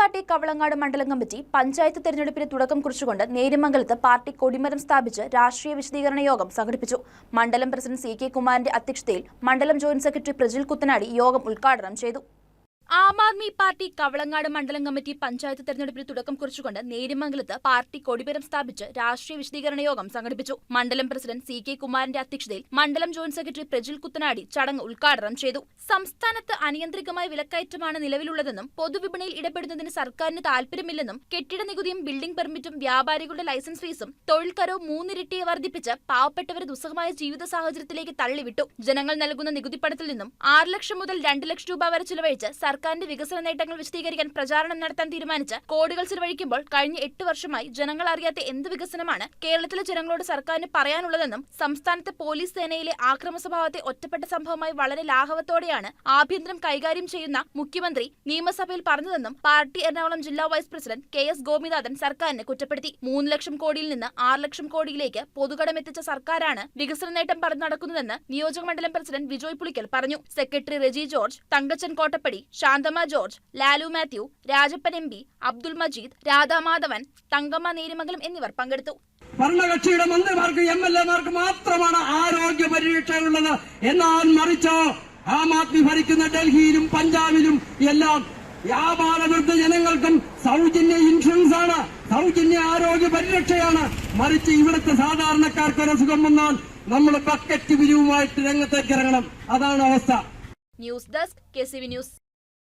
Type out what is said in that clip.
Party Kavalangad മണ്ഡലം committee panchayat തെരഞ്ഞെടുപ്പിന് തുടക്കം കുറിച്ചുകൊണ്ട് നേര്യമംഗലത്ത് പാർട്ടി കൊടിമരം സ്ഥാപിച്ച് രാഷ്ട്രീയ വിശദീകരണ യോഗം സംഘടിപ്പിച്ചു. മണ്ഡലം പ്രസിഡന്റ് സി കെ കുമാറിന്റെ അധ്യക്ഷതയിൽ മണ്ഡലം ജോയിന്റ് സെക്രട്ടറി പ്രജിൽ കുത്തനാടി യോഗം ഉദ്ഘാടനം ചെയ്തു. ആം ആദ്മി പാർട്ടി കവളങ്ങാട് മണ്ഡലം കമ്മിറ്റി പഞ്ചായത്ത് തെരഞ്ഞെടുപ്പിന് തുടക്കം കുറിച്ചുകൊണ്ട് നേരിമംഗലത്ത് പാർട്ടി കൊടിപരം സ്ഥാപിച്ച് രാഷ്ട്രീയ വിശദീകരണ യോഗം സംഘടിപ്പിച്ചു. മണ്ഡലം പ്രസിഡന്റ് സി കെ കുമാറിന്റെ അധ്യക്ഷതയിൽ മണ്ഡലം ജോയിന്റ് സെക്രട്ടറി പ്രജിൽ കുത്തനാടി ചടങ്ങ് ഉദ്ഘാടനം ചെയ്തു. സംസ്ഥാനത്ത് അനിയന്ത്രിതമായ വിലക്കയറ്റമാണ് നിലവിലുള്ളതെന്നും പൊതുവിപണിയിൽ ഇടപെടുന്നതിന് സർക്കാരിന് താൽപര്യമില്ലെന്നും കെട്ടിട നികുതിയും ബിൽഡിംഗ് പെർമിറ്റും വ്യാപാരികളുടെ ലൈസൻസ് ഫീസും തൊഴിൽ കരവും മൂന്നിരട്ടിയെ വർദ്ധിപ്പിച്ച് പാവപ്പെട്ടവരെ ദുസ്സഹമായ ജീവിത സാഹചര്യത്തിലേക്ക് തള്ളിവിട്ടു. ജനങ്ങൾ നൽകുന്ന നികുതി പണത്തിൽ നിന്നും ആറ് ലക്ഷം മുതൽ രണ്ട് ലക്ഷം രൂപ വരെ ചിലവഴിച്ച് സർക്കാരിന്റെ വികസന നേട്ടങ്ങൾ വിശദീകരിക്കാൻ പ്രചാരണം നടത്താൻ തീരുമാനിച്ച് കോടികൾ ചെലവഴിക്കുമ്പോൾ കഴിഞ്ഞ എട്ട് വർഷമായി ജനങ്ങൾ അറിയാത്ത എന്ത് വികസനമാണ് കേരളത്തിലെ ജനങ്ങളോട് സർക്കാരിന് പറയാനുള്ളതെന്നും സംസ്ഥാനത്തെ പോലീസ് സേനയിലെ ആക്രമ സ്വഭാവത്തെ ഒറ്റപ്പെട്ട സംഭവമായി വളരെ ലാഘവത്തോടെയാണ് ആഭ്യന്തരം കൈകാര്യം ചെയ്യുന്ന മുഖ്യമന്ത്രി നിയമസഭയിൽ പറഞ്ഞതെന്നും പാർട്ടി എറണാകുളം ജില്ലാ vice president K S Gopinathan സർക്കാരിനെ കുറ്റപ്പെടുത്തി. മൂന്ന് ലക്ഷം കോടിയിൽ നിന്ന് ആറ് ലക്ഷം കോടിയിലേക്ക് പൊതുകടം എത്തിച്ച സർക്കാരാണ് വികസന നേട്ടം പറഞ്ഞു നടക്കുന്നതെന്ന് നിയോജക മണ്ഡലം പ്രസിഡന്റ് വിജോയ് പുളിക്കൽ പറഞ്ഞു. Secretary Reji George Thankachan Kottappadi Shanthamma George Lalu Mathew Rajappan M P Abdul Majeed Radhamadhavan Thankamma Nerimangalam എന്നിവർ പങ്കെടുത്തു. ഭരണകക്ഷിയുടെ മന്ത്രിമാർക്ക് എം എൽ എമാർക്ക് മാത്രമാണ് ആരോഗ്യ പരിരക്ഷയുള്ളത്. എന്നാൽ മറിച്ചോ ആം ആദ്മി ഭരിക്കുന്ന ഡൽഹിയിലും പഞ്ചാബിലും എല്ലാം വ്യാപാരവൃദ്ധ ജനങ്ങൾക്കും സൗജന്യ ഇൻഷുറൻസ് ആണ്. സൗജന്യ ആരോഗ്യ പരിരക്ഷയാണ്. മറിച്ച് ഇവിടുത്തെ സാധാരണക്കാർക്ക് ഒരു അസുഖം വന്നാൽ നമ്മൾ ബക്കറ്റ് പിരിവുമായിട്ട് രംഗത്തേക്ക് ഇറങ്ങണം. അതാണ് അവസ്ഥ. News desk K C V news.